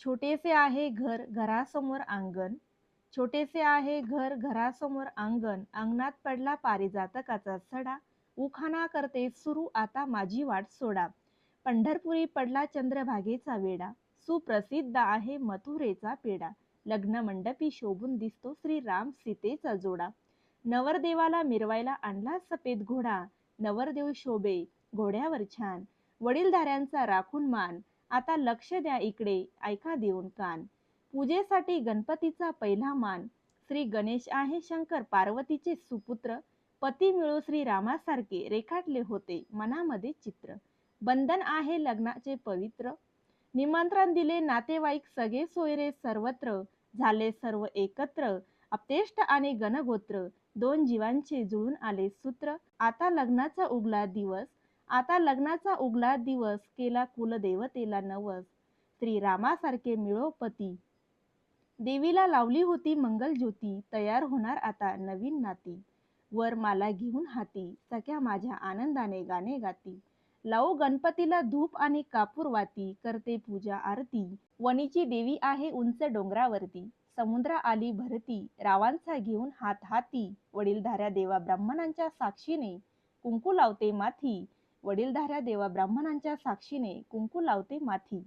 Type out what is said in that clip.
छोटेसे आहे घर घरासमोर अंगण छोटेसे आहे घर घरासमोर अंगण अंगणात पडला पारिजातकाचा सडा उखाणा करते सुरू आता माझी वाट सोडा. पंढरपुरी पडला चंद्रभागेचा वेडा सुप्रसिद्ध आहे मथुरेचा पेडा लग्न मंडपी शोभून दिसतो श्री राम सीतेचा जोडा. नवरदेवाला मिरवायला आणला सफेद घोडा. नवरदेव शोभे घोड्यावर छान. वडीलधाऱ्यांचा राखून मान. आता लक्ष द्या इकडे ऐका देऊन कान. पूजेसाठी गणपतीचा पहिला मान. श्री गणेश आहे शंकर पार्वतीचे सुपुत्र. पती मिळू श्री रामासारखे रेखाटले होते मनामध्ये चित्र. बंधन आहे लग्नाचे पवित्र. निमंत्रण दिले नातेवाईक सगळे सोयरे सर्वत्र. झाले सर्व एकत्र. अपतेष्ट आणि गणगोत्र दोन जीवांचे जुळून आले सूत्र. आता लग्नाचा उगला दिवस. आता लग्नाचा उगला दिवस केला कुलदेवतेला नवस. श्री रामासारखे मिळो पती. देवीला लावली होती मंगल ज्योती तयार होणार आता नवीन नाती. वर माला घेऊन हाती सख्या माझ्या आनंदाने गाणे गाती. लावू गणपतीला धूप आणि कापूर वाती करते पूजा आरती. वणीची देवी आहे उंच डोंगरावरती. समुद्र आली भरती रावांचा घेऊन हात हाती. वडीलधाऱ्या देवा ब्राह्मणांच्या साक्षीने कुंकू लावते माथी. वडीलधाऱ्या देवा ब्राह्मणांच्या साक्षीने कुंकू लावते माथी.